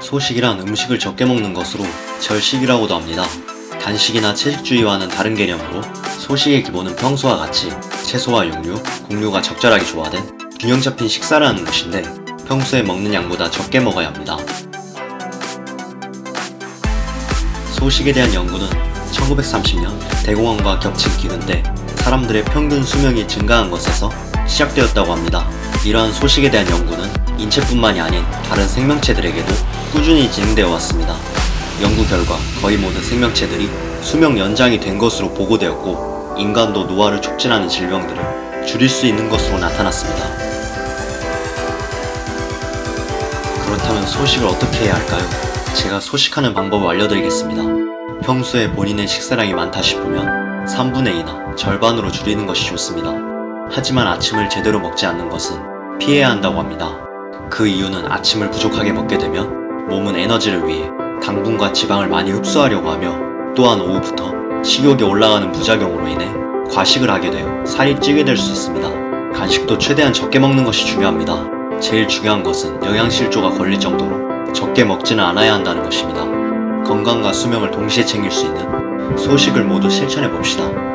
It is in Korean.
소식이란 음식을 적게 먹는 것으로 절식이라고도 합니다. 단식이나 채식주의와는 다른 개념으로 소식의 기본은 평소와 같이 채소와 육류, 곡류가 적절하게 조화된 균형 잡힌 식사라는 것인데 평소에 먹는 양보다 적게 먹어야 합니다. 소식에 대한 연구는 1930년 대공황과 겹친 기근때 사람들의 평균 수명이 증가한 것에서 시작되었다고 합니다. 이러한 소식에 대한 연구는 인체뿐만이 아닌 다른 생명체들에게도 꾸준히 진행되어 왔습니다. 연구 결과 거의 모든 생명체들이 수명 연장이 된 것으로 보고되었고 인간도 노화를 촉진하는 질병들을 줄일 수 있는 것으로 나타났습니다. 그렇다면 소식을 어떻게 해야 할까요? 제가 소식하는 방법을 알려드리겠습니다. 평소에 본인의 식사량이 많다 싶으면 3분의 2나 절반으로 줄이는 것이 좋습니다. 하지만 아침을 제대로 먹지 않는 것은 피해야 한다고 합니다. 그 이유는 아침을 부족하게 먹게 되면 몸은 에너지를 위해 당분과 지방을 많이 흡수하려고 하며 또한 오후부터 식욕이 올라가는 부작용으로 인해 과식을 하게 되어 살이 찌게 될 수 있습니다. 간식도 최대한 적게 먹는 것이 중요합니다. 제일 중요한 것은 영양실조가 걸릴 정도로 적게 먹지는 않아야 한다는 것입니다. 건강과 수명을 동시에 챙길 수 있는 소식을 모두 실천해 봅시다.